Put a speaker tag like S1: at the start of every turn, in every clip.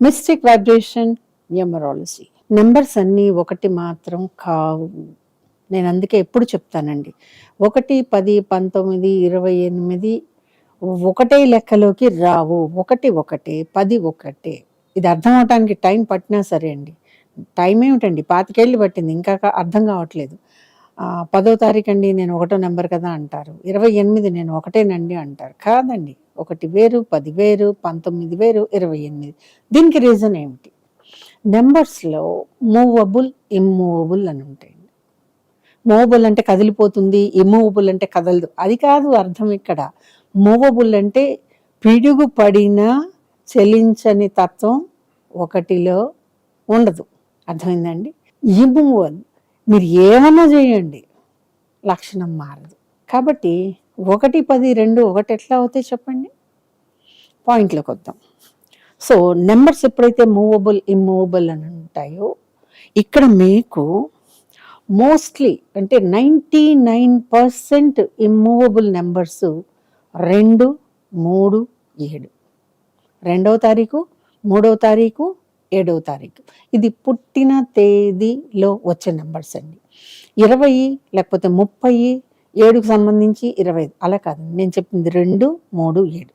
S1: Mystic vibration numerology numbers అన్నీ ఒకటి మాత్రం కావు. నేను అందుకే ఎప్పుడు చెప్తానండి. ఒకటి పది పంతొమ్మిది ఇరవై ఎనిమిది ఒకటే లెక్కలోకి రావు. ఒకటి ఒకటే పది ఒకటే. ఇది అర్థం అవటానికి టైం పట్టినా సరే అండి. టైం ఏమిటండి? పాతికేళ్ళు పట్టింది. ఇంకా అర్థం కావట్లేదు. పదో తారీఖు అండి నేను ఒకటో నెంబర్ కదా అంటారు. ఇరవై ఎనిమిది నేను ఒకటేనండి అంటారు. కాదండి. ఒకటి వేరు పది వేరు పంతొమ్మిది వేరు ఇరవై ఎనిమిది. దీనికి రీజన్ ఏమిటి? నెంబర్స్లో మూవబుల్ ఇమ్మూవబుల్ అని ఉంటాయండి మూవబుల్ అంటే కదిలిపోతుంది ఇమ్మూవబుల్ అంటే కదలదు. అది కాదు అర్థం ఇక్కడ. మూవబుల్ అంటే పిడుగు పడిన చెలించని తత్వం ఒకటిలో ఉండదు. అర్థమైందండి? ఇమ్మూవల్ మీరు ఏమన్నా చేయండి లక్షణం మారదు. కాబట్టి ఒకటి పది రెండు ఒకటి ఎట్లా అవుతాయి చెప్పండి? పాయింట్లోకి వద్దాం. సో నెంబర్స్ ఎప్పుడైతే మూవబుల్ ఇమ్మూవబుల్ అని ఉంటాయో ఇక్కడ మీకు మోస్ట్లీ అంటే ninety nine percent immovable numbers రెండు మూడు ఏడు. రెండవ తారీఖు మూడవ తారీఖు ఏడవ తారీఖు. ఇది పుట్టిన తేదీలో వచ్చే నెంబర్స్ అండి. ఇరవై లేకపోతే ముప్పై ఏడుకు సంబంధించి ఇరవై అలా కాదు నేను చెప్పింది రెండు మూడు ఏడు.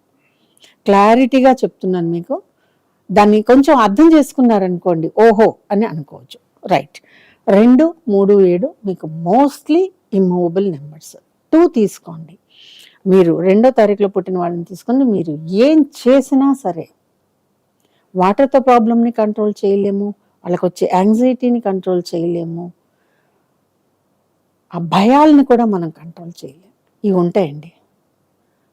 S1: క్లారిటీగా చెప్తున్నాను మీకు. దాన్ని కొంచెం అర్థం చేసుకున్నారనుకోండి ఓహో అని అనుకోవచ్చు. రైట్. రెండు మూడు ఏడు మీకు మోస్ట్లీ ఇమ్మూవబుల్ నెంబర్స్. టూ తీసుకోండి. మీరు రెండో తారీఖులో పుట్టిన వాళ్ళని తీసుకొని మీరు ఏం చేసినా సరే వాటర్తో ప్రాబ్లమ్ని కంట్రోల్ చేయలేము వాళ్ళకి వచ్చే యాంగ్జైటీని కంట్రోల్ చేయలేము ఆ భయాల్ని కూడా మనం కంట్రోల్ చేయలేము. ఇవి ఉంటాయండి.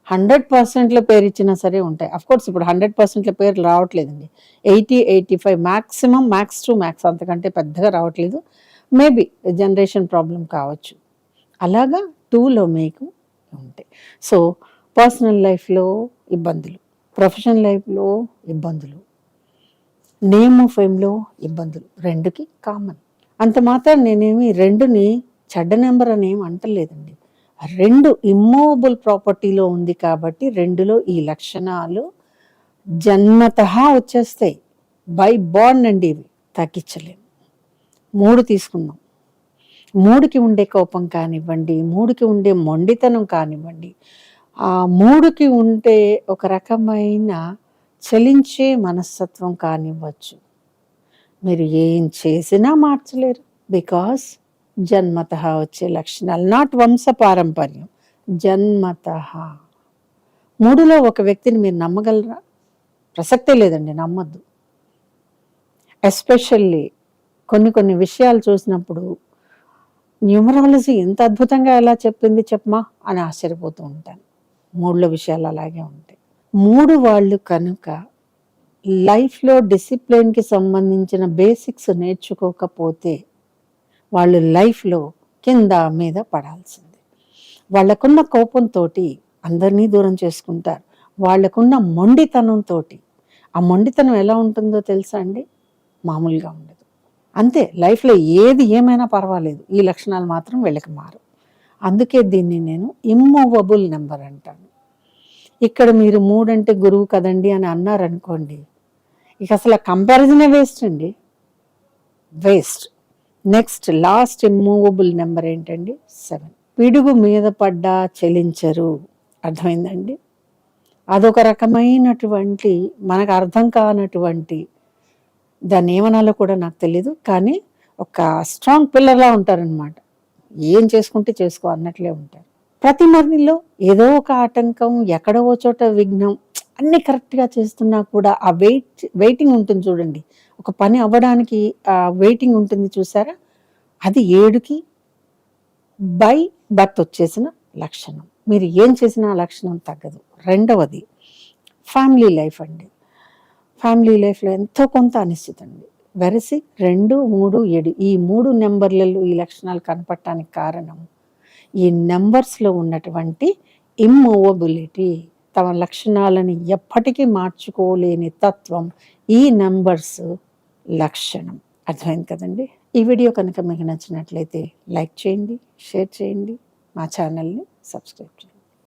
S1: హండ్రెడ్ పర్సెంట్లో పేరు ఇచ్చినా సరే ఉంటాయి. అఫ్ కోర్స్ ఇప్పుడు హండ్రెడ్ పర్సెంట్లో పేరు రావట్లేదండి. Eighty eighty five maximum max to max అంతకంటే పెద్దగా రావట్లేదు. మేబీ జనరేషన్ ప్రాబ్లం కావచ్చు. అలాగా టూలో మీకు ఉంటాయి. సో పర్సనల్ లైఫ్లో ఇబ్బందులు ప్రొఫెషనల్ లైఫ్లో ఇబ్బందులు నేమ్ ఫేమ్లో ఇబ్బందులు రెండుకి కామన్. అంత మాత్రం నేనేమి రెండుని చెడ్డ నెంబర్ అని ఏం అంటలేదండి. రెండు ఇమ్మూవబుల్ ప్రాపర్టీలో ఉంది కాబట్టి రెండులో ఈ లక్షణాలు జన్మత వచ్చేస్తాయి. బై బాండ్ అండి ఇవి. తగ్గించలేము. మూడు తీసుకుందాం. మూడుకి ఉండే కోపం కానివ్వండి మూడుకి ఉండే మొండితనం కానివ్వండి ఆ మూడుకి ఉండే ఒక రకమైన చలించే మనస్తత్వం కానివ్వచ్చు. మీరు ఏం చేసినా మార్చలేరు. బికాస్ జన్మత వచ్చే లక్షణాలు. నాట్ వంశ పారంపర్యం జన్మత. మూడులో ఒక వ్యక్తిని మీరు నమ్మగలరా? ప్రసక్తే లేదండి నమ్మద్దు. ఎస్పెషల్లీ కొన్ని కొన్ని విషయాలు చూసినప్పుడు న్యూమరాలజీ ఎంత అద్భుతంగా ఎలా చెప్పింది చెప్పమా అని ఆశ్చర్యపోతూ ఉంటాను. మూడులో విషయాలు అలాగే ఉంటాయి. మూడు వాళ్ళు కనుక లైఫ్లో డిసిప్లిన్కి సంబంధించిన బేసిక్స్ నేర్చుకోకపోతే వాళ్ళు లైఫ్లో కింద మీద పడాల్సింది. వాళ్ళకున్న కోపంతో అందరినీ దూరం చేసుకుంటారు. వాళ్ళకున్న మొండితనంతో ఆ మొండితనం ఎలా ఉంటుందో తెలుసా అండి? మామూలుగా ఉండదు. అంతే లైఫ్లో ఏది ఏమైనా పర్వాలేదు. ఈ లక్షణాలు మాత్రం వీళ్ళకి మారు. అందుకే దీన్ని నేను ఇమ్మూవబుల్ నెంబర్ అంటాను. ఇక్కడ మీరు మూడంటే గురువు కదండి అని అన్నారనుకోండి ఇక అసలు కంపారిజనే వేస్ట్ అండి? Waste next last immovable number ఏంటండి? సెవెన్ పిడుగు మీద పడ్డా చెలించరు. అర్థమైందండి? అదొక రకమైనటువంటి మనకు అర్థం కానటువంటి దాన్ని ఏమనాలో కూడా నాకు తెలీదు. కానీ ఒక స్ట్రాంగ్ పిల్లర్లా ఉంటారనమాట ఏం చేసుకుంటే చేసుకో అన్నట్లే ఉంటారు. ప్రతి మరణిలో ఏదో ఒక ఆటంకం ఎక్కడో ఓ చోట విఘ్నం అన్ని కరెక్ట్గా చేస్తున్నా కూడా ఆ వెయిట్ వెయిటింగ్ ఉంటుంది చూడండి. ఒక పని అవ్వడానికి ఆ వెయిటింగ్ ఉంటుంది చూసారా? అది ఏడుకి బై బర్త్ వచ్చేసిన లక్షణం. మీరు ఏం చేసినా ఆ లక్షణం తగ్గదు. రెండవది ఫ్యామిలీ లైఫ్ అండి. ఫ్యామిలీ లైఫ్లో ఎంతో కొంత అనిశ్చిత అండి. వెరసి రెండు మూడు ఏడు. ఈ మూడు నెంబర్లలో ఈ లక్షణాలు కనపడటానికి కారణం ఈ నెంబర్స్లో ఉన్నటువంటి ఇమ్మూవబిలిటీ తమ లక్షణాలని ఎప్పటికీ మార్చుకోలేని తత్వం ఈ నెంబర్స్ లక్షణం. అర్థమైంది కదండి? ఈ వీడియో కనుక మీకు నచ్చినట్లయితే లైక్ చేయండి షేర్ చేయండి మా ఛానల్ని సబ్స్క్రైబ్ చేయండి.